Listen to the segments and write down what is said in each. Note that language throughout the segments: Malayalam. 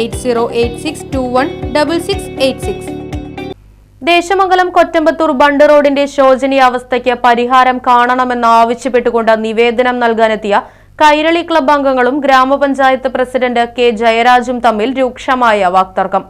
Eight zero eight six two one double six eight six. Desamangalam Kottampathur bund റോഡിന്റെ ശോചനീയാവസ്ഥയ്ക്ക് പരിഹാരം കാണണമെന്നാവശ്യപ്പെട്ടുകൊണ്ട് നിവേദനം നൽകാനെത്തിയ കൈരളി ക്ലബ് അംഗങ്ങളും ഗ്രാമപഞ്ചായത്ത് പ്രസിഡന്റ് കെ ജയരാജും തമ്മിൽ രൂക്ഷമായ വാക്തർക്കം.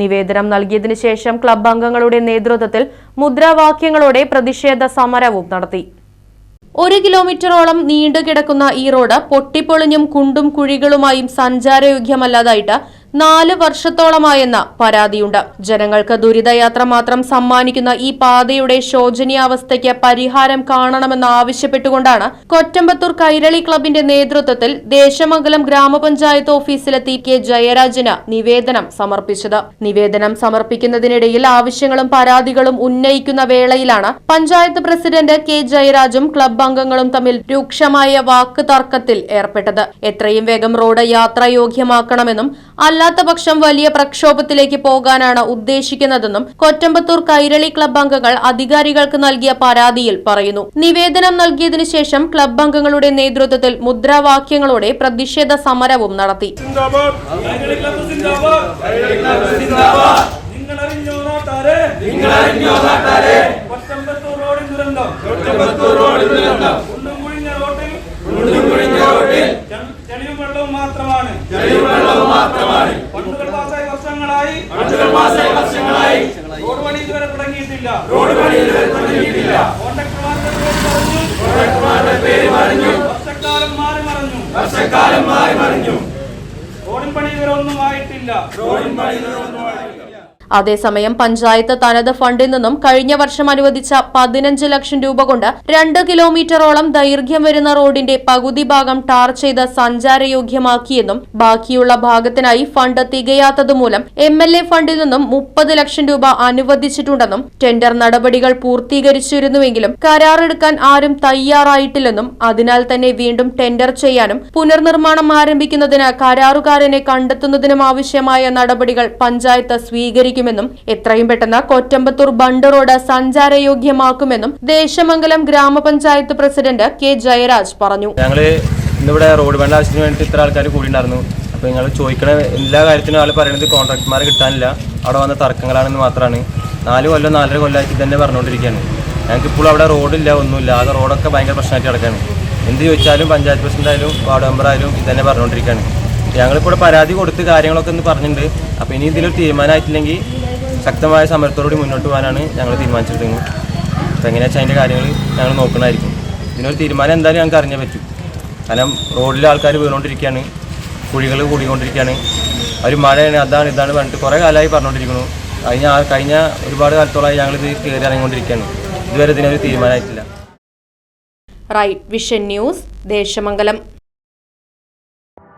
നിവേദനം നൽകിയതിനു ശേഷം ക്ലബ് അംഗങ്ങളുടെ നേതൃത്വത്തിൽ മുദ്രാവാക്യങ്ങളോടെ പ്രതിഷേധ സമരവും നടത്തി. ഒരു കിലോമീറ്ററോളം നീണ്ടുകിടക്കുന്ന ഈ റോഡ് പൊട്ടിപ്പൊളിഞ്ഞും കുണ്ടും കുഴികളുമായും സഞ്ചാരയോഗ്യമല്ലാതായിട്ട് നാല് വർഷത്തോളമായെന്ന പരാതിയുണ്ട്. ജനങ്ങൾക്ക് ദുരിതയാത്ര മാത്രം സമ്മാനിക്കുന്ന ഈ പാതയുടെ ശോചനീയാവസ്ഥയ്ക്ക് പരിഹാരം കാണണമെന്ന് ആവശ്യപ്പെട്ടുകൊണ്ടാണ് കൊറ്റമ്പത്തൂർ കൈരളി ക്ലബിന്റെ നേതൃത്വത്തിൽ ദേശമംഗലം ഗ്രാമപഞ്ചായത്ത് ഓഫീസിലെത്തി കെ ജയരാജന് നിവേദനം സമർപ്പിച്ചത്. നിവേദനം സമർപ്പിക്കുന്നതിനിടയിൽ ആവശ്യങ്ങളും പരാതികളും ഉന്നയിക്കുന്ന വേളയിലാണ് പഞ്ചായത്ത് പ്രസിഡന്റ് കെ ജയരാജും ക്ലബ് അംഗങ്ങളും തമ്മിൽ രൂക്ഷമായ വാക്ക് തർക്കത്തിൽ ഏർപ്പെട്ടത്. എത്രയും വേഗം റോഡ് യാത്രായോഗ്യമാക്കണമെന്നും അല്ലാത്ത പക്ഷം വലിയ പ്രക്ഷോഭത്തിലേക്ക് പോകാനാണ് ഉദ്ദേശിക്കുന്നതെന്നും കൊറ്റമ്പത്തൂർ കൈരളി ക്ലബ് അംഗങ്ങൾ അധികാരികൾക്ക് നൽകിയ പരാതിയിൽ പറയുന്നു. നിവേദനം നൽകിയതിനു ശേഷം ക്ലബ് അംഗങ്ങളുടെ നേതൃത്വത്തിൽ മുദ്രാവാക്യങ്ങളോടെ പ്രതിഷേധ സമരവും നടത്തി. ദുരന്തം. കുണ്ടും കുഴിഞ്ഞ റോഡിൽ കുണ്ടും കുഴിഞ്ഞ റോഡിൽ ചെളിയും വെള്ളവും മാത്രമാണ്. വെള്ളവും മാത്രമാണ്. ഫണ്ടുകൾ പാസായ വർഷങ്ങളായി. ഫണ്ടുകൾ പാസായ വർഷങ്ങളായി. റോഡ് പണി ഇതുവരെ തുടങ്ങിയിട്ടില്ല. റോഡ് പണി ഇതുവരെ തുടങ്ങിയിട്ടില്ല. കോൺട്രാക്ടർമാരുടെ പേര് പറഞ്ഞു. കോൺട്രാക്ടർമാരുടെ പേര് പറഞ്ഞു. വർഷക്കാലം മാറി മറിഞ്ഞു. വർഷക്കാലം മാറി മറിഞ്ഞു. റോഡിൻ പണി ഇതുവരെ ഒന്നും ആയിട്ടില്ല. റോഡിൻ പണി ഇതുവരെ ഒന്നും ആയിട്ടില്ല. അതേസമയം പഞ്ചായത്ത് തനത് ഫണ്ടിൽ നിന്നും കഴിഞ്ഞ വർഷം അനുവദിച്ച പതിനഞ്ച് ലക്ഷം രൂപ കൊണ്ട് രണ്ട് കിലോമീറ്ററോളം ദൈർഘ്യം വരുന്ന റോഡിന്റെ പകുതി ഭാഗം ടാർ ചെയ്ത് സഞ്ചാരയോഗ്യമാക്കിയെന്നും ബാക്കിയുള്ള ഭാഗത്തിനായി ഫണ്ട് തികയാത്തതുമൂലം എം എൽ എ ഫണ്ടിൽ നിന്നും മുപ്പത് ലക്ഷം രൂപ അനുവദിച്ചിട്ടുണ്ടെന്നും ടെൻഡർ നടപടികൾ പൂർത്തീകരിച്ചിരുന്നുവെങ്കിലും കരാറെടുക്കാൻ ആരും തയ്യാറായിട്ടില്ലെന്നും അതിനാൽ തന്നെ വീണ്ടും ടെൻഡർ ചെയ്യാനും പുനർനിർമ്മാണം ആരംഭിക്കുന്നതിന് കരാറുകാരനെ കണ്ടെത്തുന്നതിനും ആവശ്യമായ നടപടികൾ പഞ്ചായത്ത് സ്വീകരിക്കുമെന്നും എത്രയും പെട്ടെന്ന് കൊറ്റമ്പത്തൂർ ബണ്ട് റോഡ് സഞ്ചാരയോഗ്യമാക്കുമെന്നും ദേശമംഗലം ഗ്രാമപഞ്ചായത്ത് പ്രസിഡന്റ് കെ ജയരാജ് പറഞ്ഞു. ഞങ്ങൾ ഇന്നിവിടെ റോഡ് പണി ആവശ്യത്തിന് വേണ്ടി ഇത്ര ആൾക്കാർ കൂടിയിട്ടുണ്ടായിരുന്നു. അപ്പോൾ നിങ്ങൾ ചോദിക്കണ എല്ലാ കാര്യത്തിനും ആൾ പറയുന്നത് കോൺട്രാക്ടർമാരെ കിട്ടാനില്ല. അവിടെ വന്ന തർക്കങ്ങളാണെന്ന് മാത്രമാണ് നാല് കൊല്ലം നാലര കൊല്ലമാക്കി തന്നെ പറഞ്ഞുകൊണ്ടിരിക്കുകയാണ്. ഞങ്ങൾക്ക് ഇപ്പോൾ അവിടെ റോഡില്ല ഒന്നുമില്ല. ആകെ റോഡൊക്കെ ഭയങ്കര പ്രശ്നമായിട്ട് കിടക്കുകയാണ്. എന്ത് ചോദിച്ചാലും പഞ്ചായത്ത് പ്രസിഡന്റ് ആയാലും വാർഡ് ആയാലും ഇതന്നെ പറഞ്ഞുകൊണ്ടിരിക്കുകയാണ്. ഞങ്ങളിപ്പോൾ പരാതി കൊടുത്ത് കാര്യങ്ങളൊക്കെ ഒന്ന് പറഞ്ഞിട്ടുണ്ട്. അപ്പോൾ ഇനി ഇതിലൊരു തീരുമാനമായിട്ടില്ലെങ്കിൽ ശക്തമായ സമരത്തോടുകൂടി മുന്നോട്ട് പോകാനാണ് ഞങ്ങൾ തീരുമാനിച്ചിരിക്കുന്നത്. അപ്പോൾ എങ്ങനെയാ വെച്ചാൽ അതിന്റെ കാര്യങ്ങൾ ഞങ്ങൾ നോക്കണമായിരിക്കും. ഇതിനൊരു തീരുമാനം എന്തായാലും ഞങ്ങൾക്ക് അറിഞ്ഞേ പറ്റൂ. കാരണം റോഡിൽ ആൾക്കാർ വീണുകൊണ്ടിരിക്കുകയാണ്. കുഴികൾ കൂടിക്കൊണ്ടിരിക്കുകയാണ്. ഒരു മഴയാണ് അതാണ് ഇതാണ് പറഞ്ഞിട്ട് കുറേ കാലമായി പറഞ്ഞുകൊണ്ടിരിക്കുന്നു. കഴിഞ്ഞ കഴിഞ്ഞ ഒരുപാട് കാലത്തോളമായി ഞങ്ങളിത് കയറി ഇറങ്ങിക്കൊണ്ടിരിക്കുകയാണ്. ഇതുവരെ ഇതിനൊരു തീരുമാനമായിട്ടില്ല. Right vision news Desamangalam